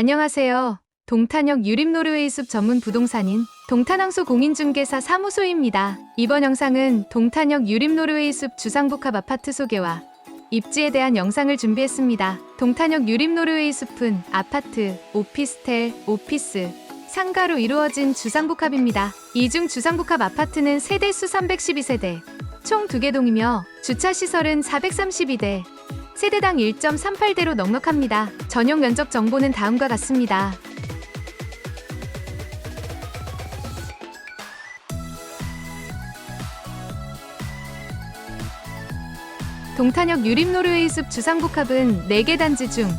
안녕하세요. 동탄역 유림 노르웨이 숲 전문 부동산인 동탄항소 공인중개사 사무소입니다. 이번 영상은 동탄역 유림 노르웨이 숲 주상복합 아파트 소개와 입지에 대한 영상을 준비했습니다. 동탄역 유림 노르웨이 숲은 아파트, 오피스텔, 오피스, 상가로 이루어진 주상복합입니다. 이중 주상복합 아파트는 세대수 312세대, 총 2개 동이며 주차시설은 432대, 세대당 1.38대로 넉넉합니다. 전용 면적 정보는 다음과 같습니다. 동탄역 유림 노르웨이 숲 주상복합은 4개 단지 중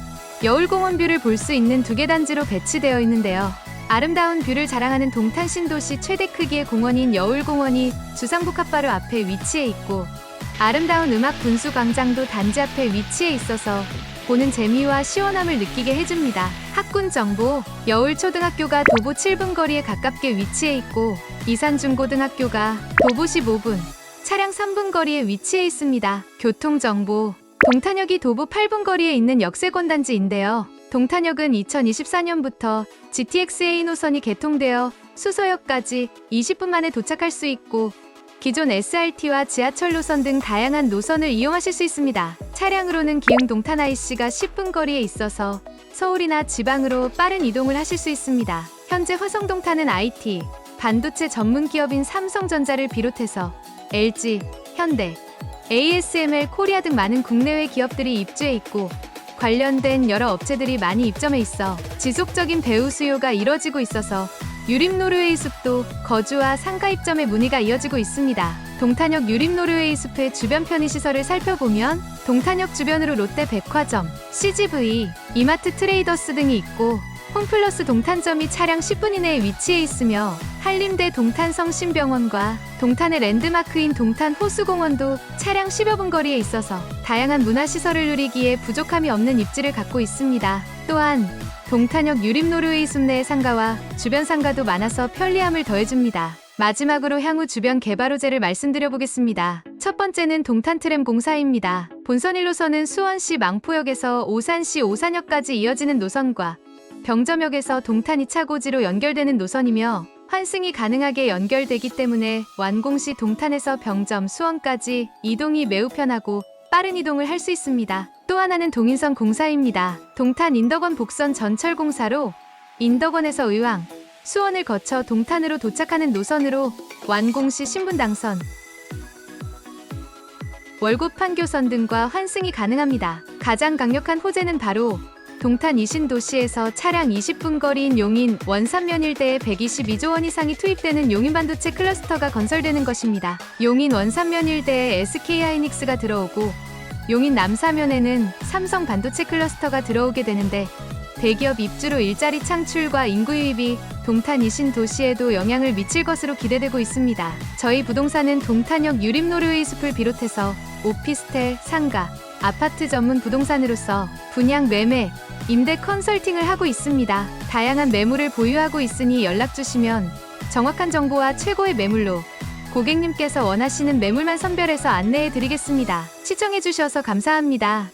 여울공원 뷰를 볼 수 있는 2개 단지로 배치되어 있는데요. 아름다운 뷰를 자랑하는 동탄 신도시 최대 크기의 공원인 여울공원이 주상복합 바로 앞에 위치해 있고 아름다운 음악 분수 광장도 단지 앞에 위치해 있어서 보는 재미와 시원함을 느끼게 해줍니다. 학군 정보 여울초등학교가 도보 7분 거리에 가깝게 위치해 있고 이산중고등학교가 도보 15분 차량 3분 거리에 위치해 있습니다. 교통 정보 동탄역이 도보 8분 거리에 있는 역세권 단지인데요. 동탄역은 2024년부터 GTX-A 노선이 개통되어 수서역까지 20분 만에 도착할 수 있고 기존 SRT와 지하철 노선 등 다양한 노선을 이용하실 수 있습니다. 차량으로는 기흥 동탄 IC가 10분 거리에 있어서 서울이나 지방으로 빠른 이동을 하실 수 있습니다. 현재 화성동탄은 IT, 반도체 전문 기업인 삼성전자를 비롯해서 LG, 현대, ASML 코리아 등 많은 국내외 기업들이 입주해 있고 관련된 여러 업체들이 많이 입점해 있어 지속적인 배우 수요가 이뤄지고 있어서 유림 노르웨이 숲도 거주와 상가 입점의 문의가 이어지고 있습니다. 동탄역 유림 노르웨이 숲의 주변 편의시설을 살펴보면 동탄역 주변으로 롯데 백화점, CGV, 이마트 트레이더스 등이 있고 홈플러스 동탄점이 차량 10분 이내에 위치해 있으며 한림대 동탄성심병원과 동탄의 랜드마크인 동탄 호수공원도 차량 10여 분 거리에 있어서 다양한 문화시설을 누리기에 부족함이 없는 입지를 갖고 있습니다. 또한 동탄역 유림 노르웨이 숲내의 상가와 주변 상가도 많아서 편리함을 더해줍니다. 마지막으로 향후 주변 개발 호재를 말씀드려 보겠습니다. 첫 번째는 동탄 트램 공사입니다. 본선 1호선은 수원시 망포역에서 오산시 오산역까지 이어지는 노선과 병점역에서 동탄 2차 고지로 연결되는 노선이며 환승이 가능하게 연결되기 때문에 완공 시 동탄에서 병점 수원까지 이동이 매우 편하고 빠른 이동을 할 수 있습니다. 또 하나는 동인선 공사입니다. 동탄 인덕원 복선 전철 공사로 인덕원에서 의왕, 수원을 거쳐 동탄으로 도착하는 노선으로 완공 시 신분당선, 월곶 판교선 등과 환승이 가능합니다. 가장 강력한 호재는 바로 동탄 이신도시에서 차량 20분 거리인 용인 원산면 일대에 122조 원 이상이 투입되는 용인 반도체 클러스터가 건설되는 것입니다. 용인 원산면 일대에 SK 하이닉스가 들어오고 용인 남사면에는 삼성 반도체 클러스터가 들어오게 되는데 대기업 입주로 일자리 창출과 인구 유입이 동탄 이신 도시에도 영향을 미칠 것으로 기대되고 있습니다. 저희 부동산은 동탄역 유림 노르웨이 숲을 비롯해서 오피스텔, 상가, 아파트 전문 부동산으로서 분양 매매, 임대 컨설팅을 하고 있습니다. 다양한 매물을 보유하고 있으니 연락 주시면 정확한 정보와 최고의 매물로 고객님께서 원하시는 매물만 선별해서 안내해 드리겠습니다. 시청해 주셔서 감사합니다.